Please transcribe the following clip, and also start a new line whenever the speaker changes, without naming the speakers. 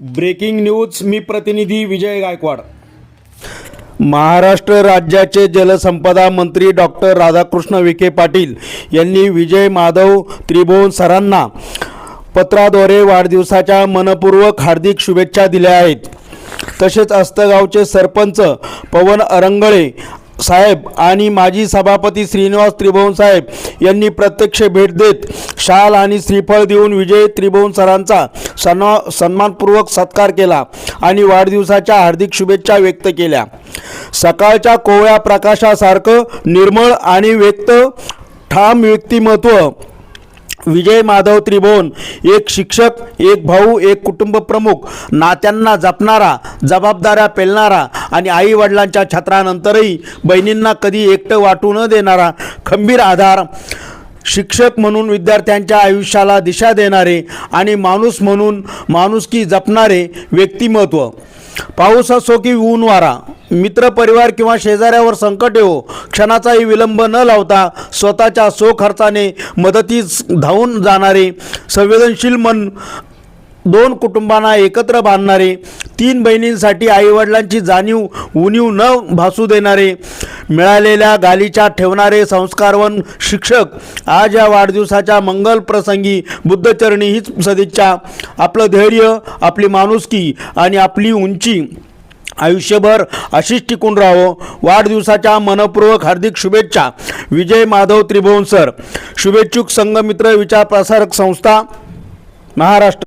Breaking news मी प्रतिनिधी विजय गायकवाड. महाराष्ट्र राज्याचे जलसंपदा मंत्री डॉक्टर राधाकृष्ण विखे पाटील यांनी विजय माधव त्रिभुवन सरांना पत्राद्वारे वाढदिवसाच्या मनपूर्वक हार्दिक शुभेच्छा दिल्या आहेत. तसेच अस्तगावचे सरपंच पवन अरंगळे साहेब आणि माजी सभापती श्रीनिवास त्रिभुवन साहेब यांनी प्रत्यक्ष भेट देत शाल आणि श्रीफळ देऊन विजय त्रिभुवन सरांचा सन्मा सन्मानपूर्वक सत्कार केला आणि वाढदिवसाच्या हार्दिक शुभेच्छा व्यक्त केल्या. सकाळच्या कोवळ्या प्रकाशासारखं निर्मळ आणि व्यक्त ठाम व्यक्तिमत्व विजय माधव त्रिभुवन एक शिक्षक एक भाऊ एक कुटुंब प्रमुख नात्यांना जपणारा जबाबदाऱ्या पेलणारा आणि आई वडिलांच्या छत्रानंतरही बहिणींना कधी एकटं वाटू न देणारा खंबीर आधार शिक्षक म्हणून विद्यार्थ्यांच्या आयुष्याला दिशा देणारे आणि माणूस म्हणून माणुसकी जपणारे व्यक्तिमत्व. पाऊस असो की ऊन वारा मित्र परिवार किंवा शेजाऱ्यावर संकट येवो क्षणाचाही विलंब न लावता स्वतःच्या सोखर्चाने मदतीस धावून जाणारे संवेदनशील मन दोन कुटुंबांना एकत्र बांधणारे तीन बहिणींसाठी आईवडिलांची जाणीव उणीव न भासू देणारे मिळालेल्या गालीच्या ठेवणारे संस्कारवन शिक्षक आज या वाढदिवसाच्या मंगल प्रसंगी बुद्धचरणी हीच सदिच्छा. आपलं धैर्य आपली माणुसकी आणि आपली उंची आयुष्यभर अशीच टिकून राहावं. वाढदिवसाच्या मनपूर्वक हार्दिक शुभेच्छा. विजय माधव त्रिभुवन सर. शुभेच्छुक संघमित्र विचार प्रसारक संस्था महाराष्ट्र.